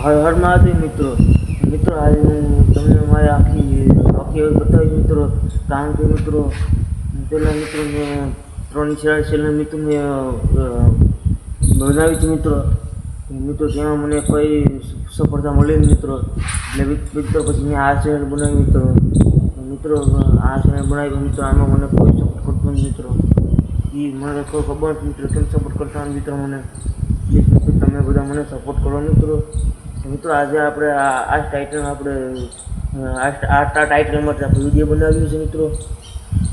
હર હર મહાદેવ મિત્રો. મિત્રો, આજે હું તમને મારી આખી આખી બતાવીશ મિત્રો. કારણ કે મિત્રો પહેલાં મિત્રો મેં ત્રણ છેડા ચેનલ મિત્રો મેં બનાવી હતી મિત્રો. મિત્રો, તેમાં મને કોઈ સફળતા મળી મિત્રો. એટલે મિત- મિત્રો પછી મેં આ ચેનલ બનાવી મિત્રો. મિત્રો, આ ચેનલ બનાવી મિત્રો. આમાં મને કોઈ સપોર્ટ કરતો નથી મિત્રો. એ મને કોઈ ખબર નથી મિત્રો. કેમ સપોર્ટ કરતા મિત્રો મને? પ્લીઝ તમે બધા મને સપોર્ટ કરો મિત્રો. મિત્રો આજે આપણે આ ટાઇટલ આપણે આ આ ટાઇટલમાં આપણે વીડિયો બનાવ્યું છે મિત્રો.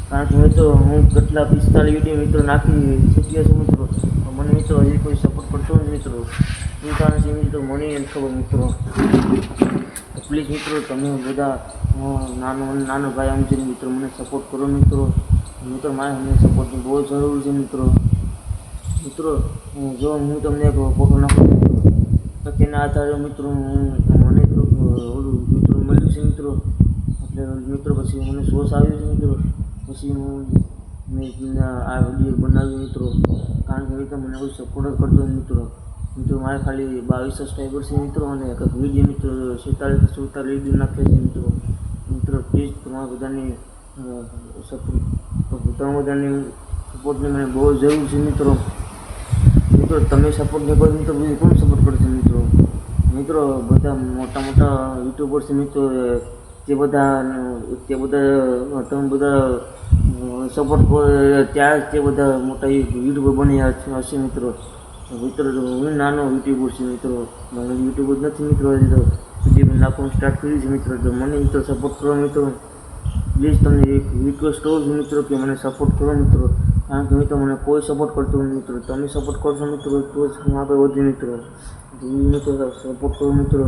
કારણ કે મિત્રો હું કેટલા પિસ્તાલીસ વીડિયો મિત્રો નાખી ચૂક્યો છું મિત્રો. મને મિત્રો હજી કોઈ સપોર્ટ કરતો નથી મિત્રો? શું કારણ છે મિત્રો? મને એમ ખબર મિત્રો. પ્લીઝ મિત્રો, તમે બધા નાનો નાનો ભાઈ આમ છે મિત્રો, મને સપોર્ટ કરો મિત્રો. મિત્રો મારે મને સપોર્ટની બહુ જરૂર છે મિત્રો. મિત્રો જો હું તમને એક ફોટો નાખું તો તેના આધારે મિત્રો હું મને ઓલું મિત્રો મળ્યું છે મિત્રો. એટલે મિત્રો પછી મને સોસ આવ્યો છે મિત્રો. પછી હું મેં આ વીડિયો બનાવ્યો મિત્રો. કારણ કે રીતે મને કોઈ સપોર્ટ કરતો મિત્રો. મિત્રો મારે ખાલી બાવીસ સબસ્ક્રાઈબર છે મિત્રો અને એક વીડિયો મિત્રો સુડતાલીસ સુડતાલીસ વીડિયો નાખે છે મિત્રો. મિત્રો પ્લીઝ તમારા બધાની સપોર્ટ તમારા બધાની સપોર્ટની મને બહુ જરૂર છે મિત્રો. મિત્રો, તમે સપોર્ટ નહીં કરો તો બીજું કોણ સપોર્ટ કરશે મિત્રો? મિત્રો, બધા મોટા મોટા યુટ્યુબર્સ છે મિત્રો તે બધા તે બધા, તમે બધા સપોર્ટ ત્યાં તે બધા મોટા યુટ્યુબર બન્યા હશે મિત્રો. મિત્રો, હું નાનો યુટ્યુબર છું મિત્રો. મને યુટ્યુબર નથી મિત્રો નાખવાનું સ્ટાર્ટ કર્યું છે મિત્રો. તો મને મિત્રો સપોર્ટ કરો મિત્રો. પ્લીઝ તમને એક રિક્વેસ્ટ કરું છું મિત્રો, કે મને સપોર્ટ કરો મિત્રો. કારણ કે મિત્રો મને કોઈ સપોર્ટ કરતો મિત્રો તમે સપોર્ટ કરશો મિત્રો, તો જ હું આગળ વધુ મિત્રો. મિત્રો સપોર્ટ કરો મિત્રો.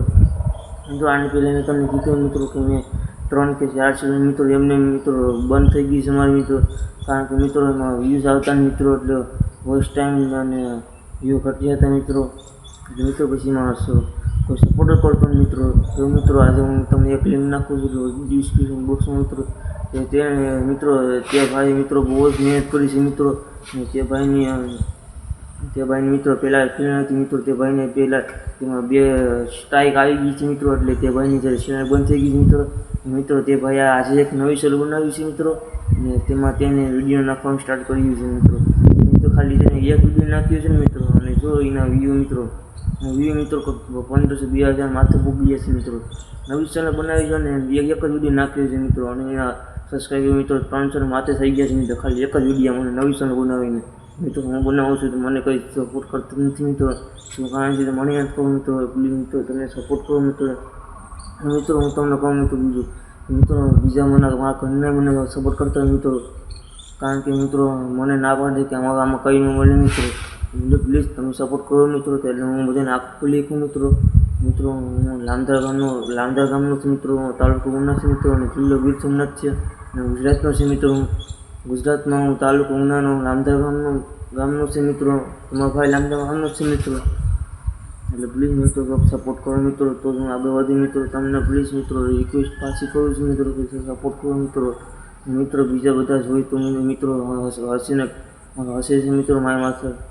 મિત્રો આની પહેલાં મેં તમને કીધું મિત્રો કે મેં ત્રણ કે ચાર ચેનલ મિત્રો, એમને મિત્રો બંધ થઈ ગઈ છે મારા મિત્રો. કારણ કે મિત્રો એમાં વ્યૂઝ આવતા મિત્રો, એટલે વોઇસ ટાઈમ અને વ્યૂ ઘટી જતા મિત્રો. મિત્રો પછી એમાં સ- કોઈ સપોર્ટર કોલ પણ મિત્રો, તો મિત્રો આજે હું તમને એક લિંક નાખું છું ડિસ્ક્રિપ્શન બોક્સમાં મિત્રો. તે મિત્રો, તે ભાઈ મિત્રો બહુ જ મહેનત કરી છે મિત્રો. તે ભાઈની તે ભાઈને મિત્રો પહેલાં ચેનલ હતી મિત્રો, તે ભાઈને પહેલાં તેમાં બે સ્ટ્રાઇક આવી ગઈ છે મિત્રો, એટલે તે ભાઈની જ્યારે ચેનલ બંધ થઈ ગઈ છે મિત્રો. મિત્રો, તે ભાઈ આજે એક નવી સેલ બનાવી છે મિત્રો. ને તેમાં તેને વીડિયો નાખવાનું સ્ટાર્ટ કર્યું છે મિત્રો. મિત્રો ખાલી તેને એક વીડિયો નાખ્યો છે ને મિત્રો, અને જો એના વ્યૂ મિત્રો વ્યૂ મિત્રો પંદરસો બે હજાર માથે પૂગી જશે મિત્રો. નવી ચેનલ બનાવી છે અને એક એક જ વીડિયો નાખ્યો છે મિત્રો. અને એના સબસ્ક્રાઈબર મિત્રો ને માથે થઈ ગયા છે મિત્રો. ખાલી એક જ વીડિયો મને નવી ચેનલ બનાવીને. મિત્રો, હું બનાવું છું તો મને કંઈ સપોર્ટ કરતો નથી મિત્રો. શું કારણ છે મને યાદ કહું મિત્રો. પ્લીઝ મિત્રો, તમે સપોર્ટ કરો મિત્રો. મિત્રો, હું તમને કહું મિત્રો બીજું. મિત્રો, બીજા મને મારા ઘરને મને સપોર્ટ કરતા મિત્રો. કારણ કે મિત્રો, મને ના પાડે કે અમારા આમાં કંઈ ન મળે મિત્રો. એટલે પ્લીઝ તમે સપોર્ટ કરો મિત્રો એટલે હું બધાને આખું લીખું મિત્રો. મિત્રો, હું લાંદરા ગામનો લાંદરા ગામનો છું મિત્રો તાલુકો ઉના છે મિત્રો, અને જિલ્લો ગીર સોમનાથ છે. અને ગુજરાતનો છે મિત્રો ગુજરાતમાં હું તાલુકો ઉનાનો લાંદરા ગામનો ગામનો છે મિત્રો. તમારો ભાઈ લાંદરા ગામનો છે મિત્રો. એટલે પ્લીઝ મિત્રો સપોર્ટ કરો મિત્રો, તો હું આગળ વધી મિત્રો. તમને પ્લીઝ મિત્રો રિક્વેસ્ટ પાછી કરું છું મિત્રો, કે સપોર્ટ કરો મિત્રો. મિત્રો, બીજા બધા જોઈ તો મને મિત્રો હસ- હસીને, હસે છે મિત્રો, મારી માથે.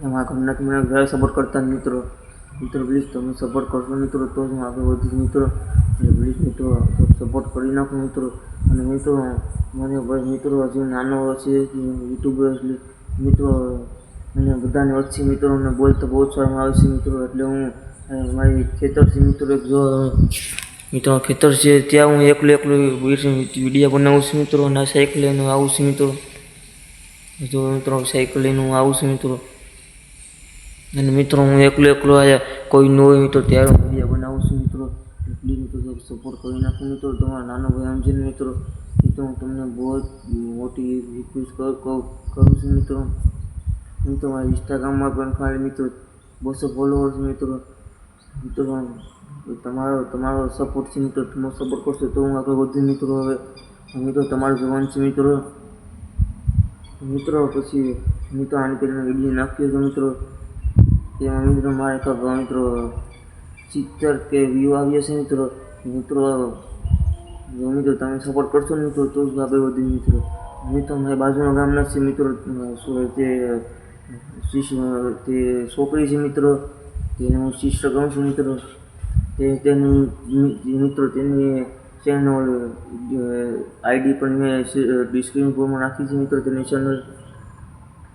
મારા ઘરના મને ઘરે સપોર્ટ કરતા મિત્રો. મિત્રો પ્લીઝ તમે સપોર્ટ કરશો મિત્રો, તો જ હું આગળ વધીશ મિત્રો. એટલે પ્લીઝ મિત્રો સપોર્ટ કરી નાખો મિત્રો. અને મિત્રો, મને ભાઈ મિત્રો હજુ નાનો છે યુટ્યુબર એટલે મિત્રો અને બધાને વચ્ચે મિત્રોને બોલતો બહુ શરમ આવે છે મિત્રો. એટલે હું મારી ખેતર છે મિત્રો જો, મિત્રો ખેતર છે, ત્યાં હું એકલું એકલું વીડિયો બનાવું છું મિત્રો. અને સાયકલ લઈને આવું છું મિત્રો. જો મિત્રો સાયકલ લઈને હું આવું છું મિત્રો. અને મિત્રો, હું એકલો એકલો આજે કોઈ ન મિત્રો ત્યારે હું વીડિયો બનાવું છું, મિત્રો. પ્લીઝ મિત્રો સપોર્ટ કરી નાખો, મિત્રો. તમારા નાનો ભાઈ સમજીને મિત્રો મિત્રો હું તમને બહુ જ મોટી રિક્વેસ્ટ કરું છું, મિત્રો. મિત્રો મારા ઇન્સ્ટાગ્રામમાં પણ ખાલી, મિત્રો, બસો ફોલોઅર્સ મિત્રો. મિત્રો, તમારો તમારો સપોર્ટ છે, મિત્રો. તમે સપોર્ટ કરશો તો હું આગળ વધુ, મિત્રો, હવે. મિત્રો તમારું જવાન છે, મિત્રો. મિત્રો, પછી મિત્રો આની પહેલાં વીડિયો નાખ્યો છે મિત્રો. તેમાં મિત્રો મારે તો મિત્રો ચિત્તર કે વ્યૂ આવ્યા છે મિત્રો. મિત્રો મિત્રો તમે સપોર્ટ કરશો ને મિત્રો, તો જ આગળ વધી મિત્રો. મિત્રો મારી બાજુના ગામના છે મિત્રો. તે શિષ્ય તે છોકરી છે મિત્રો તેને હું શિષ્ય કહું છું મિત્રો. તે તેની મિત્રો તેની ચેનલ આઈડી પણ મેં ડિસ્ક્રિપ્શનમાં નાખી છે મિત્રો, તેની ચેનલ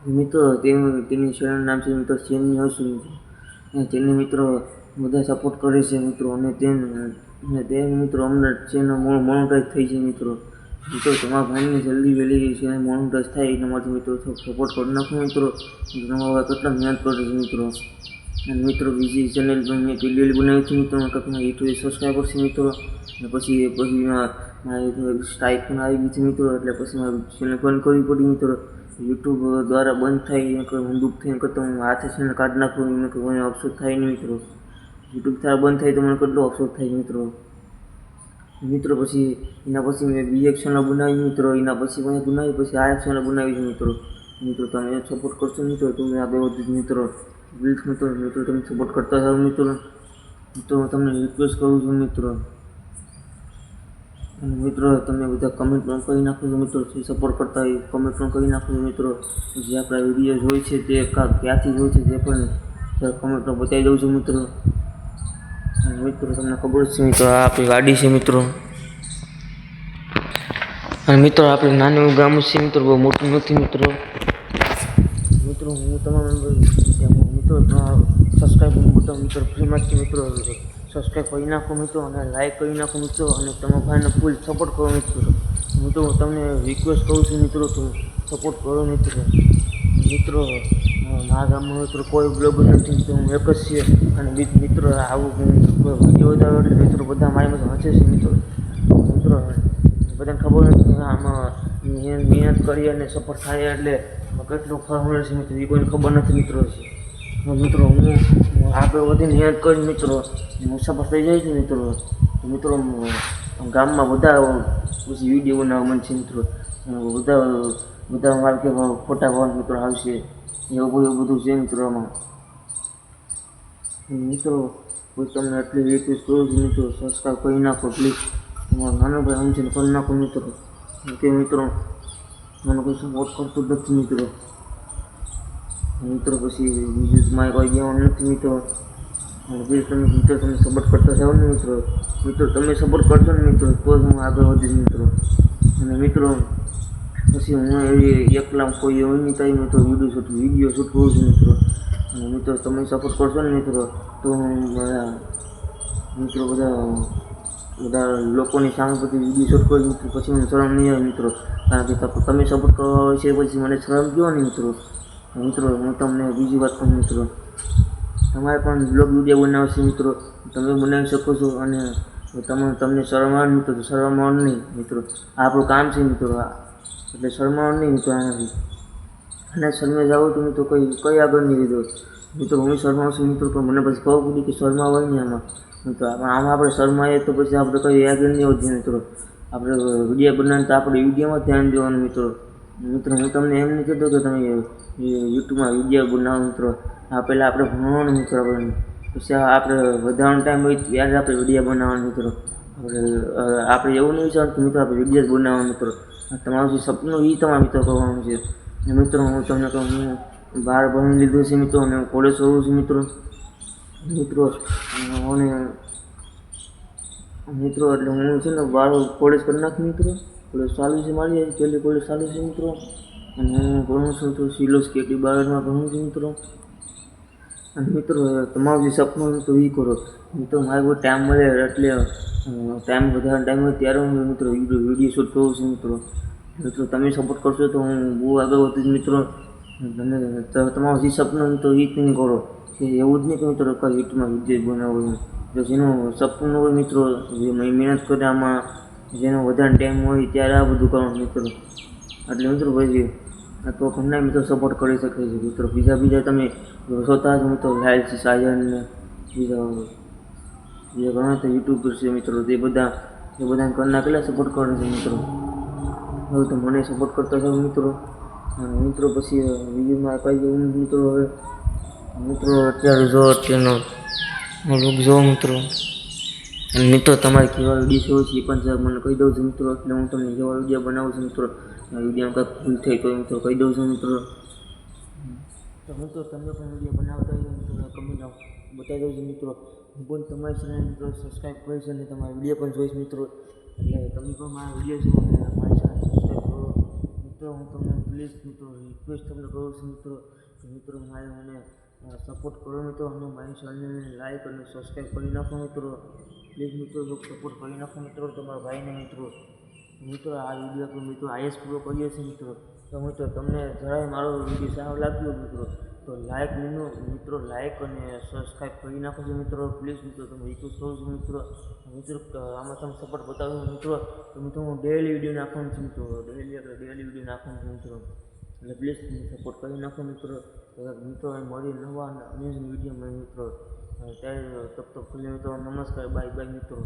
મિત્રો તેનું તેની ચેનલ નામ છે મિત્રો હશું મિત્રો અને તેને મિત્રો બધા સપોર્ટ કરે છે મિત્રો. અને તેને અને તે મિત્રો અમને ચેનલ મોનોટાઈઝ થઈ છે મિત્રો. મિત્રો તમારા ભાઈને જલ્દી વહેલી ચેનલ મોનોટાઈઝ થાય એના માટે મિત્રો સપોર્ટ કરી નાખો મિત્રો. તમારા કેટલા મહેનત કરે છે મિત્રો. અને મિત્રો બીજી ચેનલ પણ મેં પેલી બનાવી છે મિત્રો. કંઈકના યુટ્યુબ સબસ્ક્રાઈબ કરશે મિત્રો. અને પછી પછી મારી સ્ટ્રાઇક પણ આવી ગઈ છે મિત્રો. એટલે પછી મારી ચેનલ બંધ કરવી પડી મિત્રો. યુટ્યુબ દ્વારા બંધ થાય એમ કોઈ હું દુઃખ થઈને કરતો હું હાથે છે કાઢ નાખું એને કોઈ અફસોસ થાય નહીં મિત્રો. યુટ્યુબ દ્વારા બંધ થાય તો મને કેટલો અફસોસ થાય મિત્રો. મિત્રો પછી એના પછી મેં બીજી એક બનાવી મિત્રો, એના પછી મેં બનાવી, પછી આ એક બનાવી છે મિત્રો. મિત્રો તમે સપોર્ટ કરશો મિત્રો તો મેં આગળ વધુ મિત્રો પ્લીઝ મિત્રો મિત્રો તમે સપોર્ટ કરતા જાઓ મિત્રો. મિત્રો હું તમને રિક્વેસ્ટ કરું છું મિત્રો. મિત્રો, તમે બધા કમેન્ટ પણ કરી નાખો છો મિત્રો. સપોર્ટ કરતા હોય કમેન્ટ પણ કરી નાખો મિત્રો. જે આપણા વીડિયો હોય છે તે ક્યાંથી હોય છે તે પણ કમેન્ટમાં બતાવી દઉં છું મિત્રો. મિત્રો, તમને ખબર છે મિત્રો, આ આપણી ગાડી છે મિત્રો. અને મિત્રો આપણે નાનું ગામ છે મિત્રો, બહુ મોટું નથી મિત્રો. મિત્રો, હું તમામ મિત્રો સબસ્ક્રાઈબ બટન મિત્રો ફ્રીમાં જ મિત્રો. સબસ્ક્રાઈબ કરી નાખો મિત્રો અને લાઈક કરી નાખો મિત્રો અને તમારા ભાઈને ફૂલ સપોર્ટ કરો મિત્રો. મિત્રો હું તમને રિક્વેસ્ટ કરું છું મિત્રો તો સપોર્ટ કરો મિત્રો. મિત્રો, મારા ગામમાં મિત્રો કોઈ બ્લોગ નથી, તો હું એક જ છે અને મિત્રો આવું વીડિયો ઉતારો એટલે મિત્રો બધા મારી પાસે વાંચે છે મિત્રો. મિત્રો, બધાને ખબર નથી આમાં મહેનત કરી અને સફળ થાય એટલે કેટલું ફળ મળે છે મિત્રો એ કોઈને ખબર નથી મિત્રો. છે મિત્રો, હું હું બધી મહેનત કરી મિત્રો, મુસાફર થઈ જાય છે મિત્રો. મિત્રો ગામમાં બધા પછી વીડિયો બનાવવા છે મિત્રો. બધા બધા મારે કે ફોટા પાડવા મિત્રો આવશે. એવું બધું બધું છે મિત્રો આમાં. મિત્રો, હું તમને એટલી રિક્વેસ્ટ કરું છું મિત્રો સબસ્ક્રાઈબ કરી નાખો પ્લીઝ તમારો નાનો ભાઈ સમજીને કરી નાખો મિત્રો. કે મિત્રો, મને કોઈ સપોર્ટ કરતો નથી મિત્રો. મિત્રો, પછી બીજું કોઈ દેવાનું નથી, મિત્રો. અને પ્લીઝ તમે મિત્રો તમે સપોર્ટ કરતા જાઓ ને મિત્રો? મિત્રો, તમે સપોર્ટ કરશો ને, મિત્રો. તો જ હું આગળ વધીશ, મિત્રો. અને, મિત્રો, પછી હું એવી એકલા કોઈ એવું નહીં થાય, મિત્રો. વીડિયો શૂટ વીડિયો શૂટ કરું છું, મિત્રો. અને, મિત્રો, તમે સપોર્ટ કરશો ને, મિત્રો, તો હું બધા, મિત્રો, બધા બધા લોકોની સામે પછી વીડિયો શૂટ કરું પછી મને શરમ નહીં આવે, મિત્રો. કારણ કે તમે સપોર્ટ કરવા હોય છે, પછી મને શરમ કહો ને મિત્રો? મિત્રો, હું તમને બીજી વાત કહું મિત્રો. તમારે પણ બ્લોગ વીડિયો બનાવશે મિત્રો. તમે બનાવી શકો છો અને તમે તમને શરમાવાનું મિત્રો શરમાવાનું નહીં મિત્રો. આપણું કામ છે મિત્રો એટલે શરમાવાનું નહીં મિત્રો આનાથી. અને શરમે જાવ તો મિત્રો કઈ કઈ આગળ નહીં લીધો મિત્રો, હું શરમાવું છું મિત્રો, પણ મને પછી ખબર પડી કે શરમા હોય ને આમાં. મિત્રો આમાં આપણે શરમાઈએ તો પછી આપણે કઈ આગળ નહીં વધીએ મિત્રો. આપણે વીડિયો બનાવીને તો આપણે વિડીયોમાં ધ્યાન દેવાનું મિત્રો. મિત્રો, હું તમને એમ નહીં કહેતો કે તમે યુટ્યુબમાં વીડિયો બનાવો મિત્રો. આ પહેલાં આપણે ભણવાનું મિત્રો, આપણે પછી આપણે વધારાનો ટાઈમ હોય ત્યારે આપણે વીડિયો બનાવવાનો મિત્રો. આપણે આપણે એવું નહીં વિચારતું મિત્રો આપણે વીડિયો બનાવવાનું મિત્રો. તમારું જે સપનું એ તમારા મિત્રો કરવાનું છે. મિત્રો, હું તમને કહું, હું બહાર ભણી લીધું છે મિત્રો અને હું કોલેજ કરું છું મિત્રો. મિત્રો, અને મિત્રો, એટલે હું છે ને બાર કોલેજ કરી નાખી મિત્રો. કોલેજ ચાલુ છે મારી પહેલી કોલેજ ચાલુ છે મિત્રો. અને હું ભણું છું તો સિલોસ કેટી બારમાં ભણું છું મિત્રો. અને મિત્રો, તમારું જે સપનું હોય તો એ કરો. મિત્રો, મારે કોઈ ટાઈમ મળે એટલે ટાઈમ વધારે ટાઈમ હોય ત્યારે હું મિત્રો વીડિયો શૂટ કરું છું મિત્રો. મિત્રો, તમે સપોર્ટ કરશો તો હું બહુ આગળ વધીશ મિત્રો. તમે તમારું જે સપનું તો એ નહીં કરો. કે એવું જ નહીં કે મિત્રો કઈ હિટમાં વિજય બનાવો જો જેનું સપનું હોય મિત્રો, જે મહેનત કરે આમાં જેનો વધારે ટાઈમ હોય ત્યારે આ બધું કરવાનું મિત્રો એટલે મિત્રો આ તો ઘણા મિત્રો સપોર્ટ કરી શકે છે મિત્રો. બીજા બીજા તમે જોતા જ મિત્રો લાલ છે સાજન ને બીજા બીજા ઘણા તો યુટ્યુબર છે મિત્રો. તે બધા એ બધા ઘરના કેટલા સપોર્ટ કરે છે મિત્રો? હવે તો મને સપોર્ટ કરતા જાવ મિત્રો. મિત્રો પછી વિડીયોમાં કઈ જવું મિત્રો હવે? મિત્રો અત્યારે જો અત્યારનો લોક જો મિત્રો. અને મિત્રો, તમારે કેવા વીડિયો છે, એ પણ મને કહી દઉં છું મિત્રો, એટલે હું તમને કેવા વીડિયો બનાવું છું મિત્રો. વીડિયો કંઈક ભૂલ થઈ તો મિત્રો કહી દઉં છું મિત્રો. તો મિત્રો, તમે પણ વીડિયો બનાવતા હોય મિત્રો કમેન્ટ બતાવી દઉં છું મિત્રો. હું પણ તમારી ચેનલ મિત્રો સબસ્ક્રાઈબ કરીશ અને તમારા વીડિયો પણ જોઈશ મિત્રો. એટલે તમે પણ મારા વીડિયો જુઓ અને મારી ચેનલ સબસ્ક્રાઈબ કરો. મિત્રો, હું તમને પ્લીઝ મિત્રો રિક્વેસ્ટ તમને કરું છું મિત્રો. મિત્રો, મારે મને સપોર્ટ કરો મિત્રો અને મારી ચેનલને લાઈક અને સબસ્ક્રાઈબ કરી નાખો મિત્રો. પ્લીઝ મિત્રો સપોર્ટ કરી નાખો મિત્રો, તમારા ભાઈને મિત્રો. મિત્રો, આ વીડિયો પર મિત્રો આઈએસ પૂરો કરીએ છીએ મિત્રો. તો મિત્રો, તમને જરાય મારો વીડિયો સારો લાગ્યો મિત્રો, તો લાઈક મીનો, મિત્રો લાઈક અને સબસ્ક્રાઈબ કરી નાખો છો મિત્રો. પ્લીઝ મિત્રો, તમે રિક્વેસ્ટ કરું છું મિત્રો. મિત્રો આમાં તમે સપોર્ટ બતાવો મિત્રો. તો મિત્રો, હું ડેલી વીડિયો નાખવાનું છું મિત્રો. ડેલી ડેલી વીડિયો નાખવાનું છું મિત્રો. એટલે પ્લીઝ સપોર્ટ કરી નાખો મિત્રો. મિત્રો એ મળી નવા અમેઝિંગ વિડીયોમાં મિત્રો ત્યારે તબ તક મિત્રો, નમસ્કાર. બાય બાય મિત્રો.